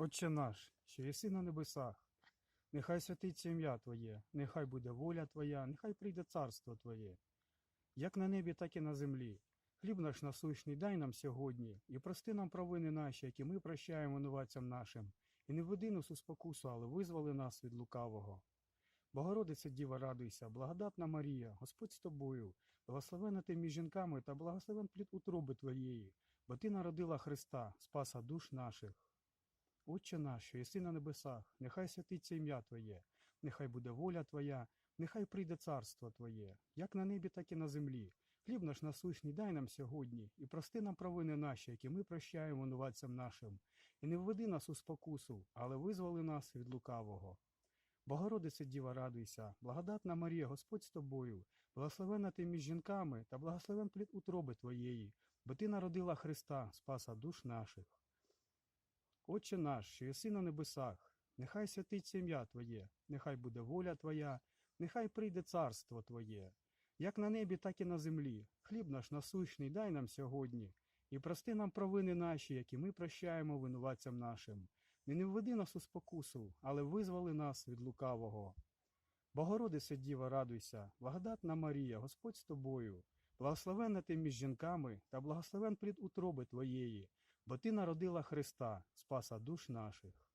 Отче наш, що єси на небесах, нехай святиться ім'я Твоє, нехай буде воля Твоя, нехай прийде царство Твоє, як на небі, так і на землі. Хліб наш насущний дай нам сьогодні, і прости нам провини наші, які ми прощаємо винуватцям нашим, і не введи нас у спокусу, але визволи нас від лукавого. Богородиця Діва, радуйся, благодатна Марія, Господь з тобою, благословена ти між жінками та благословен плід утроби Твоєї, бо Ти народила Христа, Спаса душ наших. Отче наш, що єси на небесах, нехай святиться ім'я Твоє, нехай буде воля Твоя, нехай прийде царство Твоє, як на небі, так і на землі. Хліб наш насущний дай нам сьогодні, і прости нам провини наші, які ми прощаємо винуватцям нашим, і не введи нас у спокусу, але визволи нас від лукавого. Богородице Діва, радуйся, благодатна Марія, Господь з тобою, благословена ти між жінками та благословен плід утроби Твоєї, бо Ти народила Христа, Спаса душ наших. Отче наш, що єси на небесах, нехай святиться ім'я Твоє, нехай буде воля Твоя, нехай прийде царство Твоє, як на небі, так і на землі. Хліб наш насущний дай нам сьогодні, і прости нам провини наші, які ми прощаємо винуватцям нашим. І не введи нас у спокусу, але визволи нас від лукавого. Богородице Діва, радуйся, благодатна Марія, Господь з тобою, благословенна ти між жінками та благословен плід утроби Твоєї, бо Ти народила Христа, Спаса душ наших.